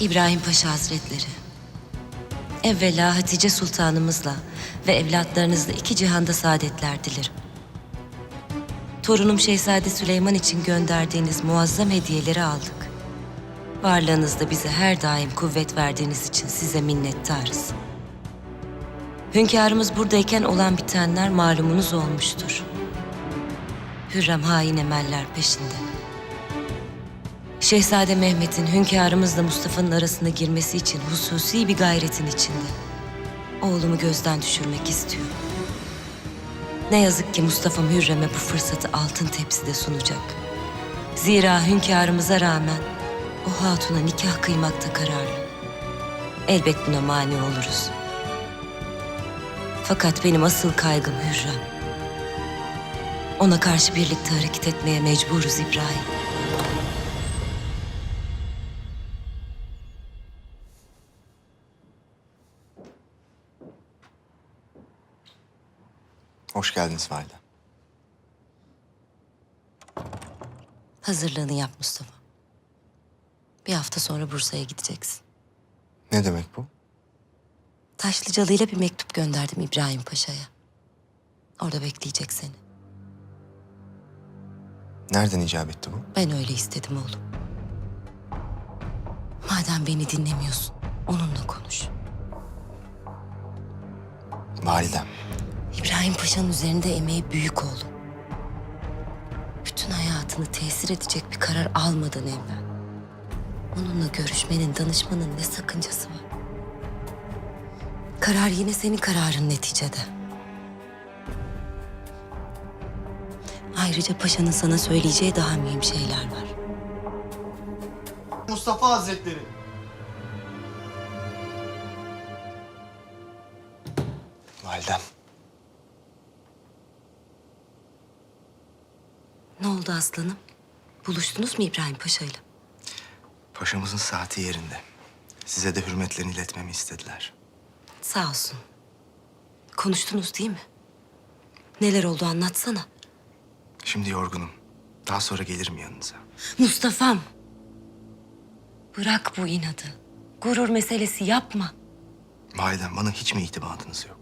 İbrahim Paşa Hazretleri. Evvela Hatice Sultanımızla ve evlatlarınızla iki cihanda saadetler dilerim. Torunum Şehzade Süleyman için gönderdiğiniz muazzam hediyeleri aldık. Varlığınızda bize her daim kuvvet verdiğiniz için size minnettarız. Hünkârımız buradayken olan bitenler malumunuz olmuştur. Hürrem hain emeller peşinde. Şehzade Mehmet'in hünkârımızla Mustafa'nın arasına girmesi için hususi bir gayretin içinde. Oğlumu gözden düşürmek istiyor. Ne yazık ki Mustafa'm Hürrem'e bu fırsatı altın tepside sunacak. Zira hünkârımıza rağmen o hatuna nikah kıymakta kararlı. Elbet buna mani oluruz. Fakat benim asıl kaygım Hürrem. Ona karşı birlikte hareket etmeye mecburuz İbrahim. Hoş geldiniz valide. Hazırlığını yap Mustafa. Bir hafta sonra Bursa'ya gideceksin. Ne demek bu? Taşlıcalı ile bir mektup gönderdim İbrahim Paşa'ya. Orada bekleyecek seni. Nereden icap etti bu? Ben öyle istedim oğlum. Madem beni dinlemiyorsun, onunla konuş. Validem. İbrahim Paşa'nın üzerinde emeği büyük oğlum. Bütün hayatını tesir edecek bir karar almadan evvel. Onunla görüşmenin, danışmanın ne sakıncası var? Karar yine senin kararın neticede. Ayrıca paşanın sana söyleyeceği daha mühim şeyler var. Mustafa Hazretleri. Validem. Ne oldu aslanım? Buluştunuz mu İbrahim Paşa'yla? Paşamızın saati yerinde. Size de hürmetlerini iletmemi istediler. Sağ olsun. Konuştunuz değil mi? Neler oldu anlatsana. Şimdi yorgunum. Daha sonra gelirim yanınıza. Mustafa'm. Bırak bu inadı. Gurur meselesi yapma. Validem bana hiç mi itimadınız yok?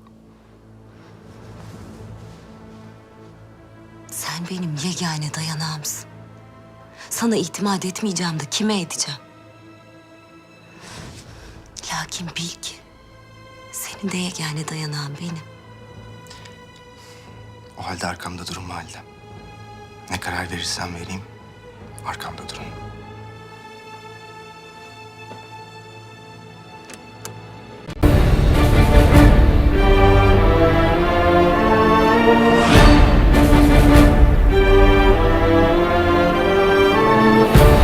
Sen benim yegane dayanağımsın. Sana itimat etmeyeceğim de kime edeceğim? Lakin bil ki senin de yegane dayanağın benim. O halde arkamda durun validem. Ne karar verirsem vereyim, arkamda durun.